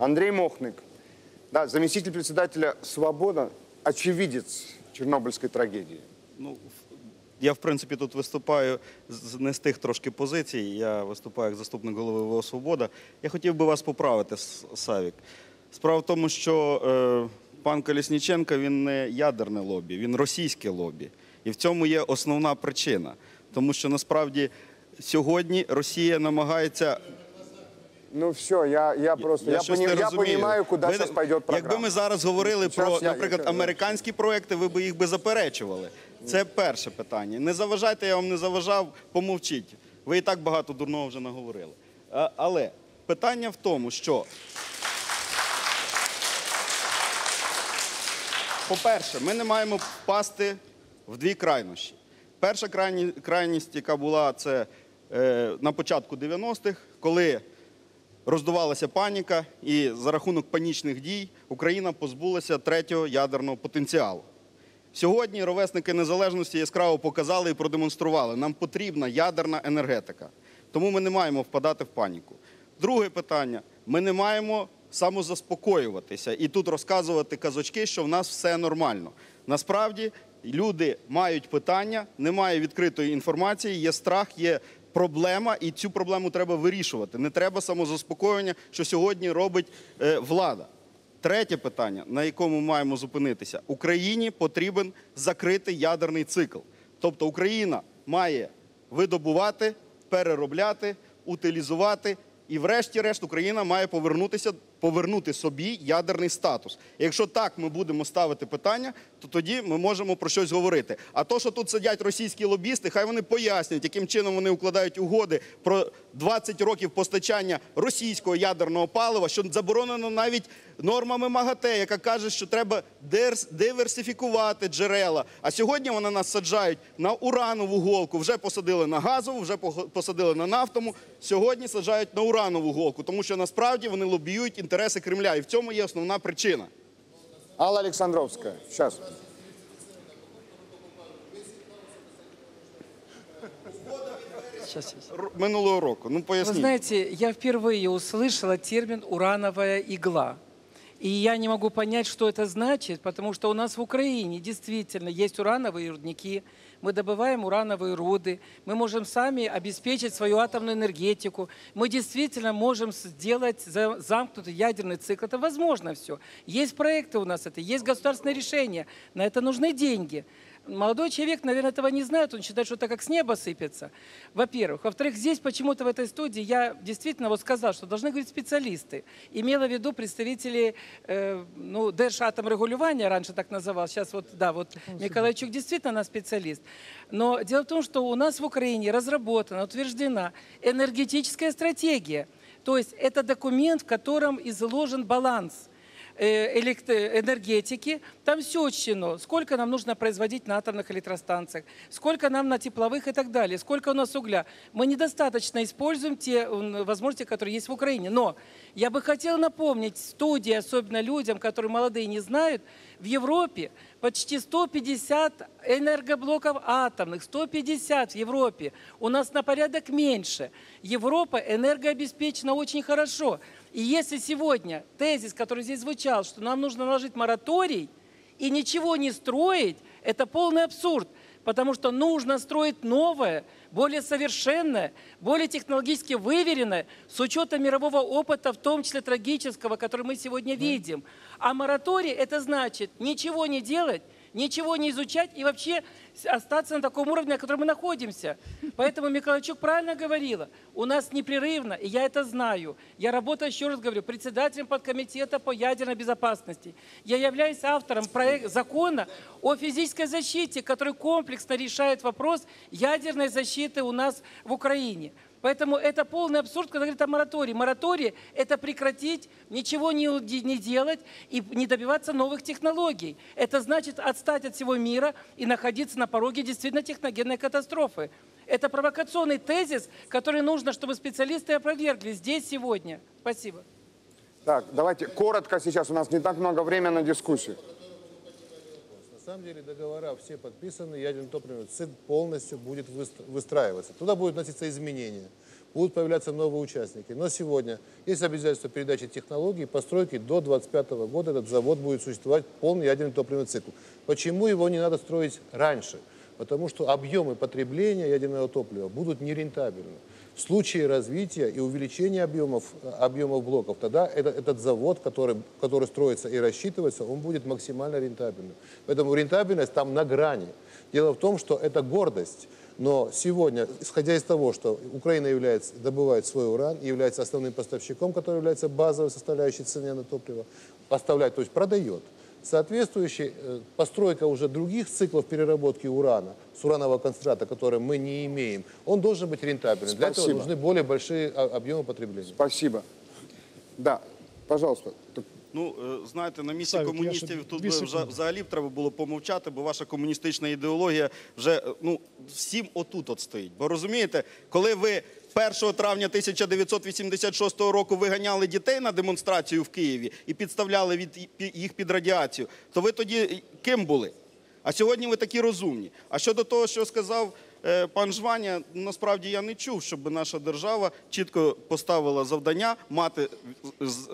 Андрей Мохник, да, заместитель председателя «Свобода», очевидец Чернобыльской трагедии. Ну, я, в принципі, тут виступаю не з тих трошки позицій. Я виступаю як заступник голови ВО «Свобода». Я хотів би вас поправити, Савік. Справа в тому, що е, пан Колісніченко він не ядерне лобі, він російське лобі. І в цьому є основна причина. Тому що насправді сьогодні Росія намагається Ну все, я, я просто, я, щось пони- я розумію. понимаю, куда Ви- сейчас пойдет программа. Якби ми зараз говорили про, я- наприклад, я- американські проекти, ви б їх би заперечували. Це перше питання. Не заважайте, я вам не заважав, помовчіть. Ви і так багато дурного вже наговорили. А- Але питання в тому, що. По-перше, ми не маємо впасти в дві крайнощі. Перша крайність, яка була, це е, на початку 90-х, коли роздувалася паніка, і за рахунок панічних дій Україна позбулася третього ядерного потенціалу. Сьогодні ровесники незалежності яскраво показали і продемонстрували, нам потрібна ядерна енергетика. Тому ми не маємо впадати в паніку. Друге питання: ми не маємо самозаспокоюватися і тут розказувати казочки, що в нас все нормально. Насправді люди мають питання, немає відкритої інформації, є страх, є проблема, і цю проблему треба вирішувати. Не треба самозаспокоєння, що сьогодні робить е, влада. Третє питання, на якому маємо зупинитися: Україні потрібен закритий ядерний цикл. Тобто Україна має видобувати, переробляти, утилізувати, і, врешті-решт, Україна має повернутися, повернути собі ядерний статус. Якщо так ми будемо ставити питання, то тоді ми можемо про щось говорити. А то, що тут сидять російські лобісти, хай вони пояснять, яким чином вони укладають угоди про 20 років постачання російського ядерного палива, що заборонено навіть нормами МАГАТЕ, яка каже, що треба диверсифікувати джерела. А сьогодні вони нас саджають на уранову голку. Вже посадили на газову, вже посадили на нафтому. Сьогодні саджають на уранову голку, тому що насправді вони лобіюють інтереси Кремля. І в цьому є основна причина. Алла Александровская, сейчас. Сейчас, сейчас. Р- Минулого року. Ну Вы поясніть. знаете, я впервые услышала термин «урановая игла». И я не могу понять, что это значит, потому что у нас в Украине действительно есть урановые рудники, мы добываем урановые руды, мы можем сами обеспечить свою атомную энергетику, мы действительно можем сделать за- замкнутый ядерный цикл. Это возможно все. Есть проекты у нас это, есть государственные решения, на это нужны деньги. Молодой человек, наверное, этого не знает, он считает, что это как с неба сыпется. Во-первых. Во-вторых, здесь почему-то в этой студии я действительно вот сказал, что должны говорить специалисты. Имела в виду представители, э, ну, Держатомрегулирования, раньше так называлось, сейчас вот, да, вот Николайчук действительно наш специалист. Но дело в том, что у нас в Украине разработана, утверждена энергетическая стратегия. То есть это документ, в котором изложен баланс энергетики, там все учтено, сколько нам нужно производить на атомных электростанциях, сколько нам на тепловых и так далее, сколько у нас угля. Мы недостаточно используем те возможности, которые есть в Украине. Но я бы хотела напомнить студии, особенно людям, которые молодые не знают, в Европе почти 150 энергоблоков атомных, 150 в Европе. У нас на порядок меньше. Европа энергообеспечена очень хорошо. И если сегодня тезис, который здесь звучал, что нам нужно наложить мораторий и ничего не строить, это полный абсурд. Потому что нужно строить новое, более совершенное, более технологически выверенное, с учетом мирового опыта, в том числе трагического, который мы сегодня видим. А мораторий – это значит ничего не делать, ничего не изучать и вообще остаться на таком уровне, на котором мы находимся. Поэтому Миколайчук правильно говорила, у нас непрерывно, и я это знаю, я работаю, еще раз говорю, председателем подкомитета по ядерной безопасности. Я являюсь автором проекта закона о физической защите, который комплексно решает вопрос ядерной защиты у нас в Украине. Поэтому это полный абсурд, когда говорят о моратории. Мораторий – это прекратить, ничего не, не делать и не добиваться новых технологий. Это значит отстать от всего мира и находиться на пороге действительно техногенной катастрофы. Это провокационный тезис, который нужно, чтобы специалисты опровергли здесь сегодня. Спасибо. Так, давайте коротко сейчас, у нас не так много времени на дискуссию. Самом деле договора все подписаны, ядерный топливный цикл полностью будет выстра- выстраиваться. Туда будут вноситься изменения. будут появляться новые участники. Но сегодня есть обязательство передачи технологий, постройки до 2025 года этот завод будет существовать полный ядерный топливный цикл. Почему его не надо строить раньше? Потому что объемы потребления ядерного топлива будут нерентабельны. В случае развития и увеличения объемов, э, объемов блоков, тогда это- этот завод, который, который строится и рассчитывается, он будет максимально рентабельным. Поэтому рентабельность там на грани. Дело в том, что это гордость. Но сегодня, исходя из того, что Украина является, добывает свой уран, является основным поставщиком, который является базовой составляющей цены на топливо, поставляет, то есть продает. Соответствующая э, постройка уже других циклов переработки урана, с уранового концентрата, который мы не имеем, он должен быть рентабельным. Для этого Спасибо. нужны более большие а, объемы потребления. Спасибо. Да, пожалуйста. Так, Ну, е, знаєте, на місці Савік, я комуністів ще тут дві би вже, секунди. взагалі б треба було помовчати, бо ваша комуністична ідеологія вже е, ну, всім отут от стоїть. Бо розумієте, коли ви 1 травня 1986 року виганяли дітей на демонстрацію в Києві і підставляли від їх під радіацію, то ви тоді ким були? А сьогодні ви такі розумні. А щодо того, що сказав е, пан Жваня, насправді я не чув, щоб наша держава чітко поставила завдання мати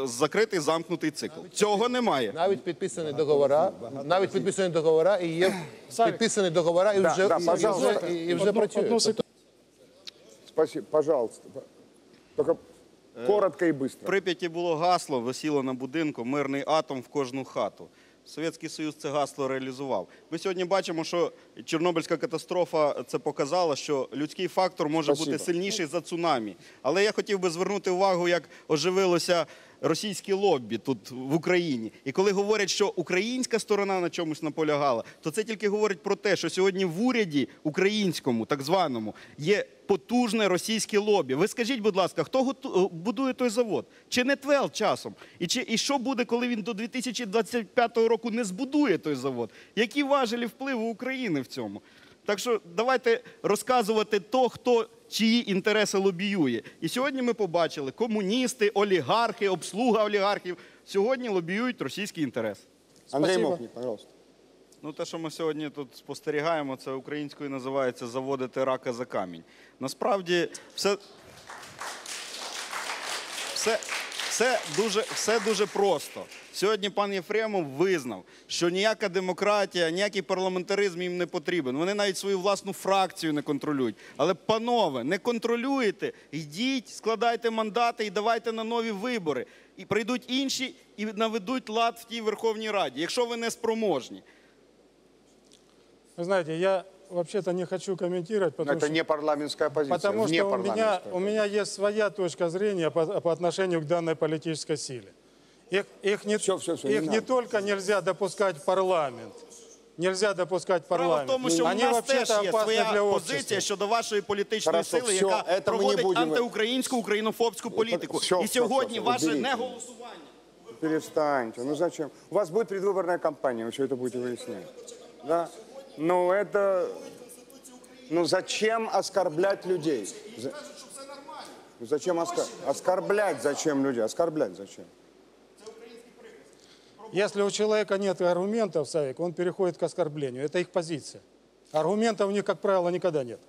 закритий замкнутий цикл. Цього немає. Навіть підписані договора, навіть підписані договора і є підписані договора і вже, да, і, пожалуйста. вже, і вже Одну- працюють. одну Тобто спасибо, пожалуйста. Только коротко и быстро. В Прип'яті було гасло, висіло на будинку мирний атом в кожну хату. Совєтський Союз це гасло реалізував. Ми сьогодні бачимо, що Чорнобильська катастрофа це показала, що людський фактор може Спасибо. бути сильніший за цунамі. Але я хотів би звернути увагу, як оживилося російське лоббі тут в Україні. І коли говорять, що українська сторона на чомусь наполягала, то це тільки говорить про те, що сьогодні в уряді українському, так званому, є потужне російське лобі. Ви скажіть, будь ласка, хто готу- будує той завод? Чи не ТВЕЛ часом? І, чи, і що буде, коли він до 2025 року не збудує той завод? Які важелі впливу України в цьому? Так що давайте розказувати то, хто чиї інтереси лобіює. І сьогодні ми побачили комуністи, олігархи, обслуга олігархів сьогодні лобіюють російський інтерес. Андрей Спасибо. Пожалуйста. Ну, те, що ми сьогодні тут спостерігаємо, це українською називається заводити рака за камінь. Насправді, все, все, все, дуже, все дуже просто. Сьогодні пан Єфремов визнав, що ніяка демократія, ніякий парламентаризм їм не потрібен. Вони навіть свою власну фракцію не контролюють. Але, панове, не контролюєте, йдіть, складайте мандати і давайте на нові вибори. І прийдуть інші і наведуть лад в тій Верховній Раді, якщо ви не спроможні. Вы знаете, я вообще-то не хочу комментировать, Но потому, это что, не парламентская позиция. потому что у меня, парламентская у меня есть своя точка зрения по, по отношению к данной политической силе. Их, их, не, Всё, всё, всё, не их не, надо. только нельзя допускать в парламент, нельзя допускать в Справа в парламент. тому, що у Они нас вообще-то теж є опасны своя для позиція общества. щодо вашої політичної Хорошо, сили, всьо, яка это ми не проводить будемо- антиукраїнську, українофобську політику. всьо, І всьо, сьогодні всьо, ваше уберіть. неголосування. Перестаньте. Ну зачем? У вас будет предвыборная кампания, вы все это будете выяснять. Да? Ну это... Ну зачем оскорблять людей? За- Ну, Зачем оска- оскорблять? Зачем людей? Оскорблять зачем? Если у человека нет аргументов, Савик, он переходит к оскорблению. Это их позиция. Аргументов у них, как правило, никогда нет.